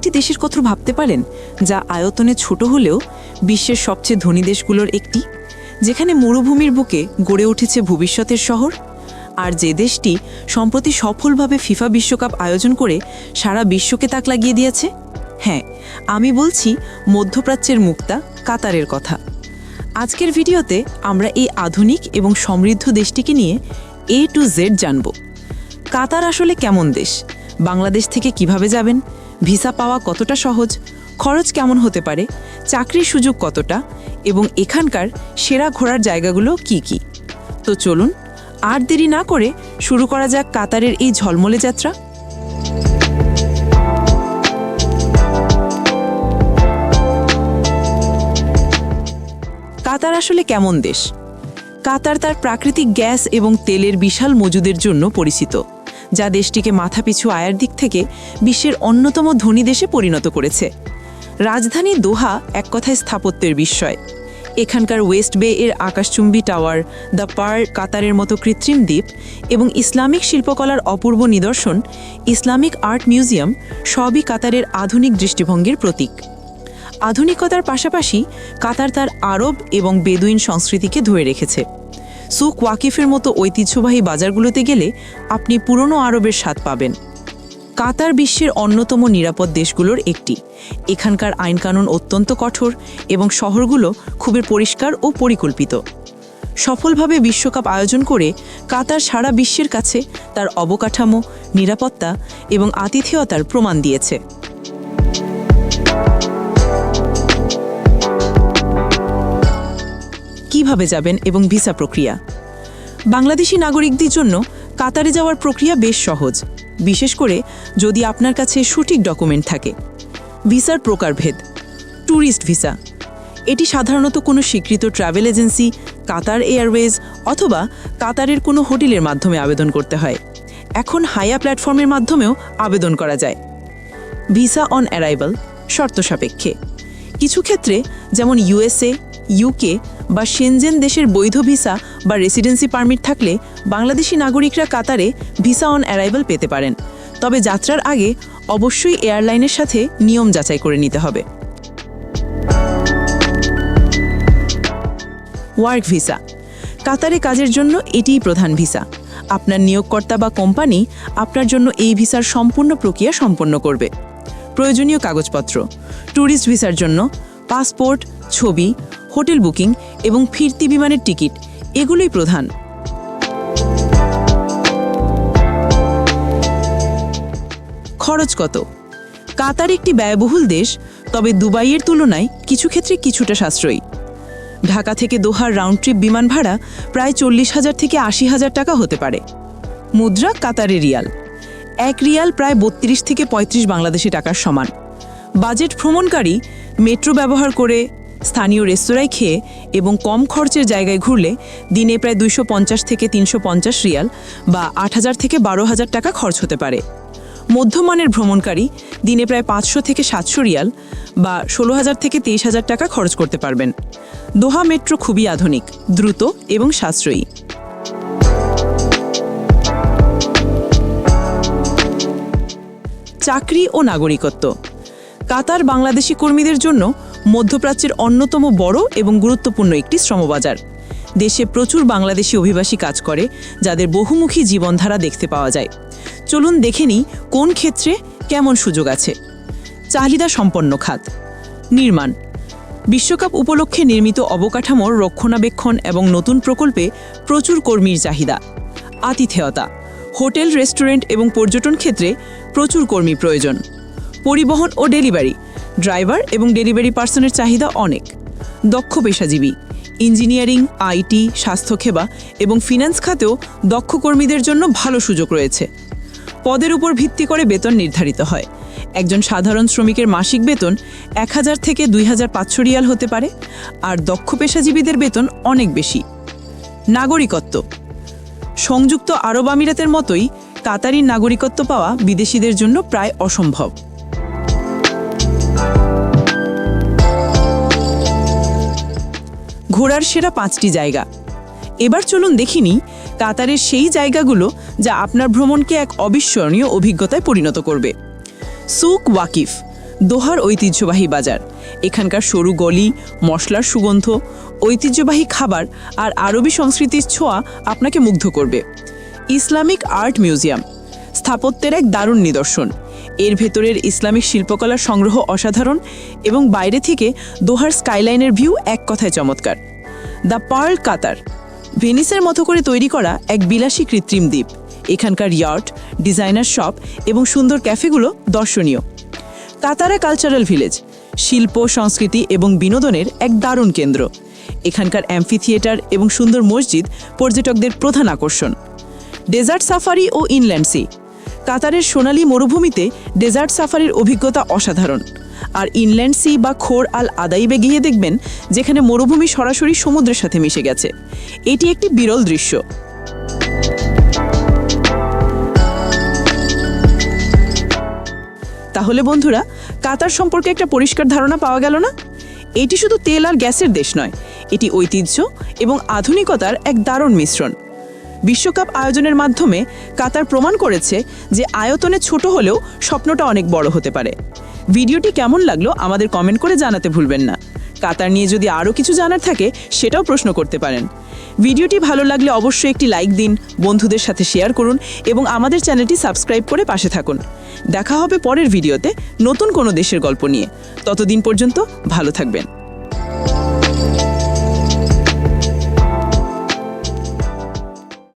একটি দেশের কথা ভাবতে পারেন, যা আয়তনে ছোট হলেও বিশ্বের সবচেয়ে ধনী দেশগুলোর একটি, যেখানে মরুভূমির বুকে গড়ে উঠেছে ভবিষ্যতের শহর, আর যে দেশটি সম্প্রতি সফলভাবে ফিফা বিশ্বকাপ আয়োজন করে সারা বিশ্বকে তাক লাগিয়ে দিয়েছে? হ্যাঁ আমি বলছি মধ্যপ্রাচ্যের মুক্তা কাতারের কথা। আজকের ভিডিওতে আমরা এই আধুনিক এবং সমৃদ্ধ দেশটিকে নিয়ে এ টু জেড জানব। কাতার আসলে কেমন দেশ? বাংলাদেশ থেকে কীভাবে যাবেন? ভিসা পাওয়া কতটা সহজ, খরচ কেমন হতে পারে, চাকরির সুযোগ কতটা এবং এখানকার সেরা ঘোরার জায়গাগুলো কি কি? তো চলুন, আর দেরি না করে শুরু করা যাক কাতারের এই ঝলমলে যাত্রা। কাতার আসলে কেমন দেশ? কাতার তার প্রাকৃতিক গ্যাস এবং তেলের বিশাল মজুদের জন্য পরিচিত। যা দেশটিকে মাথাপিছু আয়ের দিক থেকে বিশ্বের অন্যতম ধনী দেশে পরিণত করেছে। রাজধানী দোহা এক কথায় স্থাপত্যের বিস্ময়। এখানকার ওয়েস্ট বে এর আকাশচুম্বী টাওয়ার, দ্য পার, কাতারের মতো কৃত্রিম দ্বীপ এবং ইসলামিক শিল্পকলার অপূর্ব নিদর্শন, ইসলামিক আর্ট মিউজিয়াম সবই কাতারের আধুনিক দৃষ্টিভঙ্গির প্রতীক। আধুনিকতার পাশাপাশি কাতার তার আরব এবং বেদুইন সংস্কৃতিকে ধরে রেখেছে। সুক ওয়াকিফের মতো ঐতিহ্যবাহী বাজারগুলোতে গেলে আপনি পুরনো আরবের স্বাদ পাবেন। কাতার বিশ্বের অন্যতম নিরাপদ দেশগুলোর একটি। এখানকার আইনকানুন অত্যন্ত কঠোর এবং শহরগুলো খুবই পরিষ্কার ও পরিকল্পিত। সফলভাবে বিশ্বকাপ আয়োজন করে কাতার সারা বিশ্বের কাছে তার অবকাঠামো, নিরাপত্তা এবং আতিথেয়তার প্রমাণ দিয়েছে। কীভাবে যাবেন এবং ভিসা প্রক্রিয়া? বাংলাদেশি নাগরিকদের জন্য কাতারে যাওয়ার প্রক্রিয়া বেশ সহজ। বিশেষ করে যদি আপনার কাছে সঠিক ডকুমেন্ট থাকে। ভিসার প্রকারভেদ। Tourist visa. এটি সাধারণত কোনো স্বীকৃত ট্রাভেল এজেন্সি, কাতার এয়ারওয়েজ অথবা কাতারের কোনো হোটেলের মাধ্যমে আবেদন করতে হয়। এখন হায়া প্ল্যাটফর্মের মাধ্যমেও আবেদন করা যায়। ভিসা অন অ্যারাইভাল, শর্ত সাপেক্ষে। কিছু ক্ষেত্রে, যেমন ইউএসএ, ইউকে বা সেনজেন দেশের বৈধ ভিসা বা রেসিডেন্সি পারমিট থাকলে বাংলাদেশি নাগরিকরা কাতারে ভিসা অন অ্যারাইভাল পেতে পারেন। তবে যাত্রার আগে অবশ্যই এয়ারলাইনের সাথে নিয়ম যাচাই করে নিতে হবে। ওয়ার্ক ভিসা কাতারে কাজের জন্য এটিই প্রধান ভিসা। আপনার নিয়োগকর্তা বা কোম্পানি আপনার জন্য এই ভিসার সম্পূর্ণ প্রক্রিয়া সম্পন্ন করবে। প্রয়োজনীয় কাগজপত্র। ট্যুরিস্ট ভিসার জন্য পাসপোর্ট, ছবি হোটেল বুকিং এবং ফিরতি বিমানের টিকিট, এগুলোই প্রধান। খরচ কত? কাতার একটি ব্যয়বহুল দেশ, তবে দুবাইয়ের তুলনায় কিছু ক্ষেত্রে কিছুটা সাশ্রয়ী। ঢাকা থেকে দোহার রাউন্ড ট্রিপ বিমান ভাড়া প্রায় চল্লিশ হাজার থেকে আশি হাজার টাকা হতে পারে। মুদ্রা কাতারে রিয়াল। এক রিয়াল প্রায় বত্রিশ থেকে পঁয়ত্রিশ বাংলাদেশি টাকার সমান। বাজেট ভ্রমণকারী, মেট্রো ব্যবহার করে স্থানীয় রেস্তোরাঁয় খেয়ে এবং কম খরচের জায়গায় ঘুরলে দিনে প্রায় দুইশো পঞ্চাশ থেকে তিনশো পঞ্চাশ রিয়াল বা আট হাজার থেকে বারো হাজার টাকা খরচ হতে পারে। মধ্যমানের ভ্রমণকারী দিনে প্রায় পাঁচশো থেকে সাতশো রিয়াল বা ষোলো হাজার থেকে তেইশ হাজার টাকা খরচ করতে পারবেন। দোহা মেট্রো খুবই আধুনিক, দ্রুত এবং সাশ্রয়ী। চাকরি ও নাগরিকত্ব। কাতার বাংলাদেশি কর্মীদের জন্য মধ্যপ্রাচ্যের অন্যতম বড় এবং গুরুত্বপূর্ণ একটি শ্রমবাজার। দেশে প্রচুর বাংলাদেশি অভিবাসী কাজ করে, যাদের বহুমুখী জীবনধারা দেখতে পাওয়া যায়। চলুন দেখে নিই কোন ক্ষেত্রে কেমন সুযোগ আছে। চাহিদা সম্পন্ন খাত, নির্মাণ, বিশ্বকাপ উপলক্ষে নির্মিত অবকাঠামোর রক্ষণাবেক্ষণ এবং নতুন প্রকল্পে প্রচুর কর্মীর চাহিদা, আতিথেয়তা, হোটেল, রেস্টুরেন্ট এবং পর্যটন ক্ষেত্রে প্রচুর কর্মী প্রয়োজন, পরিবহন ও ডেলিভারি ড্রাইভার এবং ডেলিভারি পার্সনের চাহিদা অনেক। দক্ষ পেশাজীবী, ইঞ্জিনিয়ারিং, আইটি, স্বাস্থ্যসেবা এবং ফিন্যান্স খাতেও দক্ষ কর্মীদের জন্য ভালো সুযোগ রয়েছে। পদের উপর ভিত্তি করে বেতন নির্ধারিত হয়। একজন সাধারণ শ্রমিকের মাসিক বেতন এক হাজার থেকে দুই হাজার পাঁচশো রিয়াল হতে পারে, আর দক্ষ পেশাজীবীদের বেতন অনেক বেশি। নাগরিকত্ব। সংযুক্ত আরব আমিরাতের মতোই কাতারির নাগরিকত্ব পাওয়া বিদেশিদের জন্য প্রায় অসম্ভব। ঘোরার সেরা পাঁচটি জায়গা। এবার চলুন দেখিনি কাতারের সেই জায়গাগুলো যা আপনার ভ্রমণকে এক অবিস্মরণীয় অভিজ্ঞতায় পরিণত করবে। সুক ওয়াকিফ, দোহার ঐতিহ্যবাহী বাজার। এখানকার সরু গলি, মশলার সুগন্ধ, ঐতিহ্যবাহী খাবার আর আরবি সংস্কৃতির ছোঁয়া আপনাকে মুগ্ধ করবে। ইসলামিক আর্ট মিউজিয়াম, স্থাপত্যের এক দারুণ নিদর্শন। এর ভেতরের ইসলামিক শিল্পকলার সংগ্রহ অসাধারণ এবং বাইরে থেকে দোহার স্কাইলাইনের ভিউ এক কথায় চমৎকার। দ্য পার্ল কাতার, ভেনিসের মতো করে তৈরি করা এক বিলাসী কৃত্রিম দ্বীপ। এখানকার ইয়ার্ট ডিজাইনার শপ এবং সুন্দর ক্যাফেগুলো দর্শনীয়। কাতারা কালচারাল ভিলেজ, শিল্প, সংস্কৃতি এবং বিনোদনের এক দারুণ কেন্দ্র। এখানকার অ্যাম্ফি থিয়েটার এবং সুন্দর মসজিদ পর্যটকদের প্রধান আকর্ষণ। ডেজার্ট সাফারি ও ইনল্যান্ড সি কাতারের সোনালী মরুভূমিতে ডেজার্ট সাফারির অভিজ্ঞতা অসাধারণ। আর ইনল্যান্ড সি বা খোর আল আদাইবে গিয়ে দেখবেন যেখানে মরুভূমি সরাসরি সমুদ্রের সাথে মিশে গেছে। এটি একটি বিরল দৃশ্য। তাহলে বন্ধুরা, কাতার সম্পর্কে একটা পরিষ্কার ধারণা পাওয়া গেল না? এটি শুধু তেল আর গ্যাসের দেশ নয়, এটি ঐতিহ্য এবং আধুনিকতার এক দারুণ মিশ্রণ। বিশ্বকাপ আয়োজনের মাধ্যমে কাতার প্রমাণ করেছে যে আয়তনে ছোট হলেও স্বপ্নটা অনেক বড় হতে পারে। ভিডিওটি কেমন লাগল আমাদের কমেন্ট করে জানাতে ভুলবেন না। কাতার নিয়ে যদি আরও কিছু জানার থাকে, সেটাও প্রশ্ন করতে পারেন। ভিডিওটি ভালো লাগলে অবশ্যই একটি লাইক দিন, বন্ধুদের সাথে শেয়ার করুন এবং আমাদের চ্যানেলটি সাবস্ক্রাইব করে পাশে থাকুন। দেখা হবে পরের ভিডিওতে নতুন কোনো দেশের গল্প নিয়ে। ততদিন পর্যন্ত ভালো থাকবেন।